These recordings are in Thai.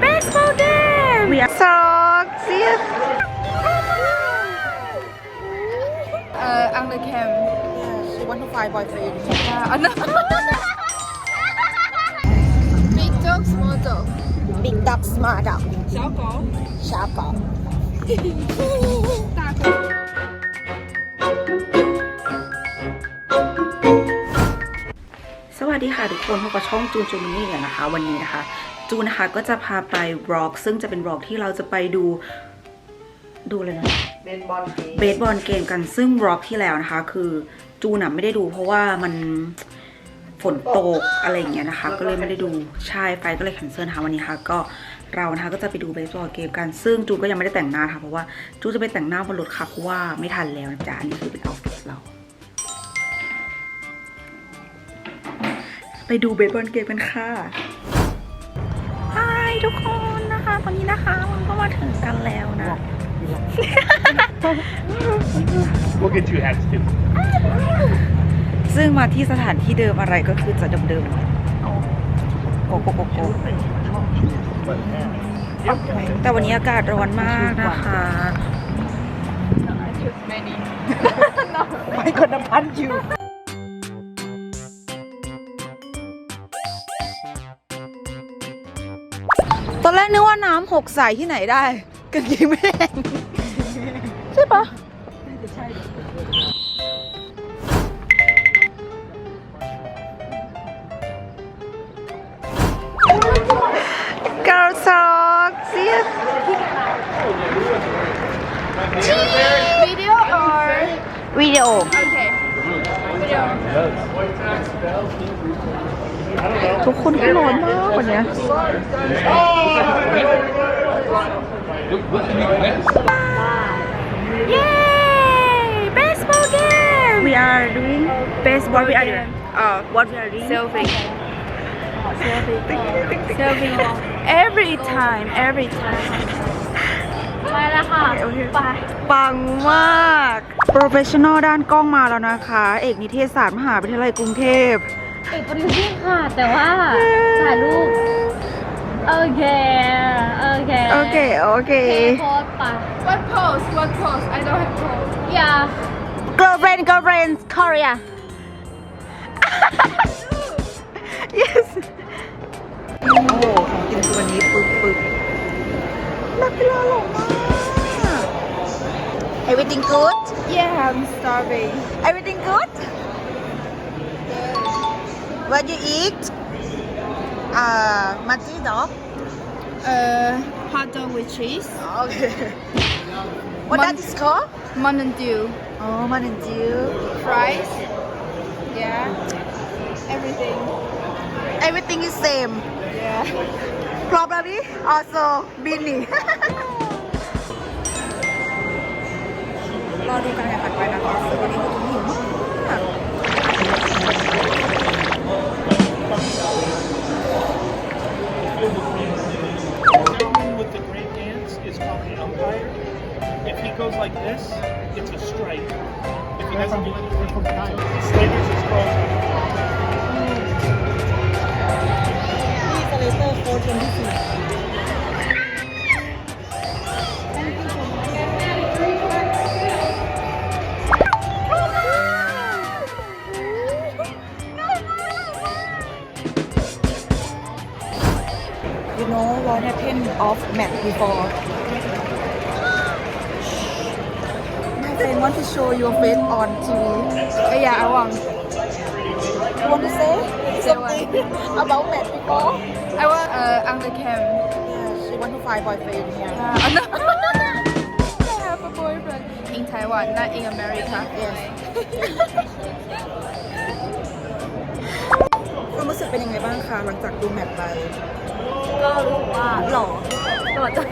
baseball game we are so serious Uh, on the cam. she want to find boyfriend Yeah, uh, no. Big dog, small dog. big dog small dog 小狗，小狗大狗。 วัสดีค่ะทุกคนพบกับช่องจูนจูมินี่เนี่ยนะคะ วันนี้นะคะ จูนนะคะก็จะพาไปบล็อก ซึ่งจะเป็นบล็อกที่เราจะไปดู ดูเลยนะเบนบอลเกมเบสบอลเกมกันซึ่งบล็อกที่แล้วนะคะ คือจูนอะไม่ได้ดูเพราะว่ามันฝนตกอะไรอย่างเงี้ยนะคะ ก็เลยไม่ได้ดูใช่ไฟก็เลยแคนเซิลนะคะวันนี้ค่ะก็เรานะคะก็จะไปดูเบสบอลเกมกัน ซึ่งจูนก็ยังไม่ได้แต่งหน้าค่ะเพราะว่าจูนจะไปแต่งหน้าบนรถค่ะเพราะว่าไม่ทันแล้วนะจ๊ะอันนี้คือเป็นเอาท์ฟิตเรา ดูเบสบอลเกมกันค่ะฮายทุกคนนะคะ ตอนนี้นะคะมันก็มาถึงกันแล้วนะ We'll get you hats too. ซึ่งมาที่สถานที่เดิมอะไรก็คือจะเดิมๆโกโกโกโกแต่วันนี้อากาศร้อนมากนะคะไม่คน ตอนแรกนึกว่าน้ำหกใส่ที่ไหนได้กันยิงไม่แห้งใช่ปะกาซอกเสีย Video or วิดีโอ okay. Video. ทุกคนก็ร้อนมากกว่านี้ Yay! Baseball game! We are doing baseball. We are doing. Uh, what we are doing? Selfie. Selfie. Every time, every time. ไปแล้วค่ะไป ปังมาก Professional ด้านกล้องมาแล้วนะคะ เอกนิเทศศาสตร์มหาวิทยาลัยกรุงเทพเอกปริญญาค่ะ แต่ว่าถ่ายรูปโอเค โอเค โอเค โอเค โพสไป What pose? What pose? I don't have pose. อย่า girlfriend girlfriend Korea everything good Yeah, I'm starving. everything good what you eat อ่ามาจิดอก Uh, hot dog with cheese. โอเค what that is called Mountain Dew. อ๋อมันเป็นจิว Fries. Yeah. Everything. everything is same Yeah. probably also Binny อดูการแข่งขันไปนะคะซึ่งวันนี้ก็หิวมาก gentleman with the great hands is called an umpire. If he goes like this, it's a strike. If he doesn't do anything, Slaters is called. นี่สเลเตอร์โค้ชคนที่สี่ what happened off match before My friend want to show your face on TV Uh, yeah, I want. You want to say something about match before I want uh, on the cam. Yeah she want to find boyfriend Yeah. Uh, no. I have a boyfriend in Taiwan, not in America. Yes เป็นยังไงบ้างคะหลังจากดูแมตช์ไปก็รู้สึกว่าหล่อหล่อจัง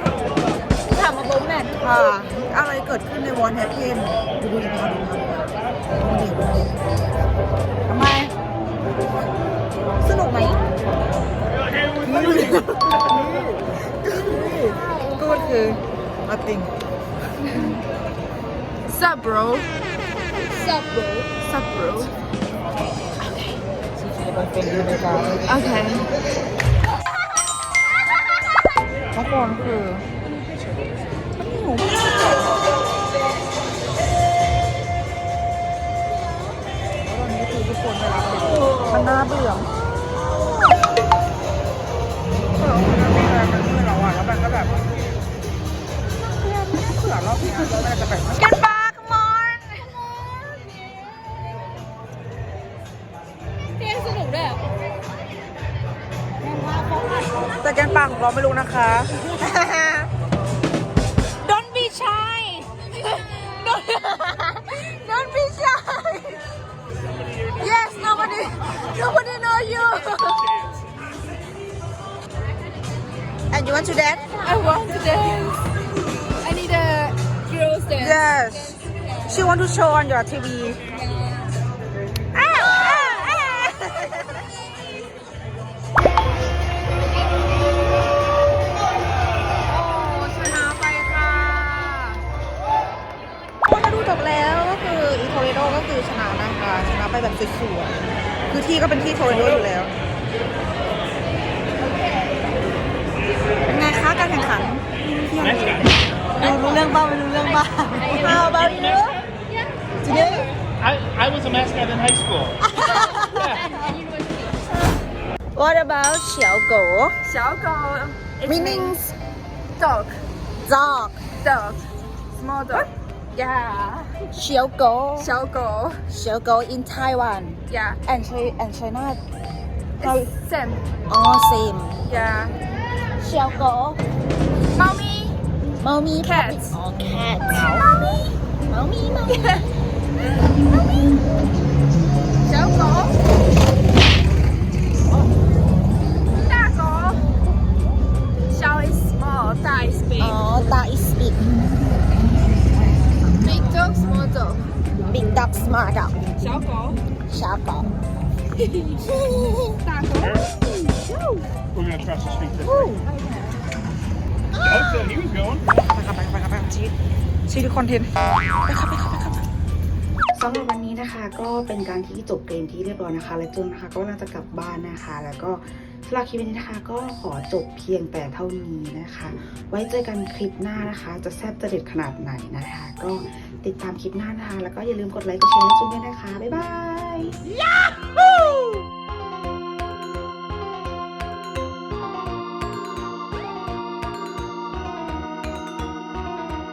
ถามมาโบแมทค่ะ อะไรเกิดขึ้นในวอนแฮปเพนดูดูยังไงดูยังไงดูดิดูดิทำไม สนุกไหมก็คือ nothing Sup, bro? Sup, bro? Sup, bro? โอเคข้าวโพดคือไม่รู้ แต่แกนปากของเราไม่รู้นะคะ Don't be shy Don't Don't be shy Yes nobody nobody know you And you want to dance I want to dance I need a girls dance Yes She want to show on your TV รโดก็คือชนะนะคะ ชนะไปแบบสวยๆคือที่ก็เป็นที่โทเรโดอยู่แล้ว เป็นไงคะการแข่งขัน Next guy. ดูรู้เรื่องบ้างไม่รู้เรื่องบ้าง How about you today I, I was a mascot in high school. yeah. What about 小狗小狗 meaning dog dog dog small dog Yeah. She'll go. She'll go. She'll go in Taiwan. Yeah. And she and China. How? Same. Oh, same. Yeah. She'll go. Mommy. Mommy. Cat. puppy- Oh, cat. Mommy. dog smart dog 小狗小狗大狗 We're gonna cross the street this way. Oh, so he was going. ไปครับไปครับไปครับไปครับชีสชีสคอนเทนต์ไปครับไปครับไปครับ สำหรับวันนี้นะคะก็เป็นการที่จบเกมที่เรียบร้อยนะคะ และจุนนะคะก็กำลังจะกลับบ้านนะคะ แล้วก็ส ำหรับคลิปนี้นะคะ ก็ขอจบเพียงแต่เท่านี้นะคะ ไว้เจอกันคลิปหน้านะคะ จะแซ่บจะเด็ดขนาดไหนนะคะ ก็ติดตามคลิปหน้านะคะ แล้วก็อย่าลืมกดไลค์กดแชร์ให้จุนด้วยนะคะ บ๊ายบาย